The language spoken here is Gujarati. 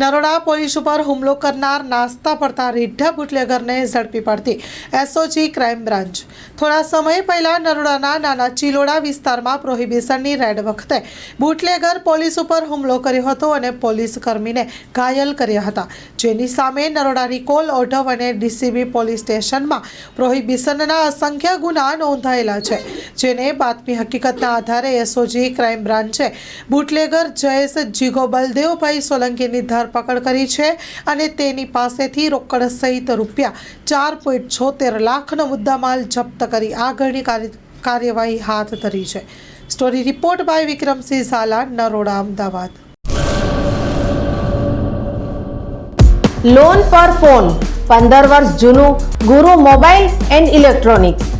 નરોડા પોલીસ ઉપર હુમલો કરનાર નાસ્તા પડતા રીઢા બુટલેગરને ઝડપી પાડતી એસઓજી ક્રાઇમ બ્રાન્ચ. થોડા સમય પહેલા નરોડાના નાના ચિલોડા વિસ્તારમાં પ્રોહિબિશનની રેડ વખતે બુટલેગર પોલીસ ઉપર હુમલો કર્યો હતો અને પોલીસ કર્મીને ઘાયલ કર્યા હતા. જેની સામે નરોડા રિકોલ ઓઢવ અને ડીસીબી પોલીસ સ્ટેશનમાં પ્રોહિબિશનના અસંખ્ય ગુના નોંધાયેલા છે. જેને બાતમી હકીકતના આધારે એસઓજી ક્રાઇમ બ્રાન્ચે બુટલેગર જયેશ જીગો બલદેવભાઈ સોલંકીની ધરપકડ કરી છે અને તેની પાસેથી રોકડ સહિત રૂપિયા ચાર પોઈન્ટ છોતેર લાખનો મુદ્દામાલ જપ્ત કરી આગળની કાર્ય- કાર્યવાહી હાથ ધરી છે. Story report by Vikramsinh Zala, Naroda, Ahmedabad. Loan પર ફોન પંદર વર્ષ જૂનું, ગુરુ મોબાઈલ એન્ડ ઇલેક્ટ્રોનિક્સ.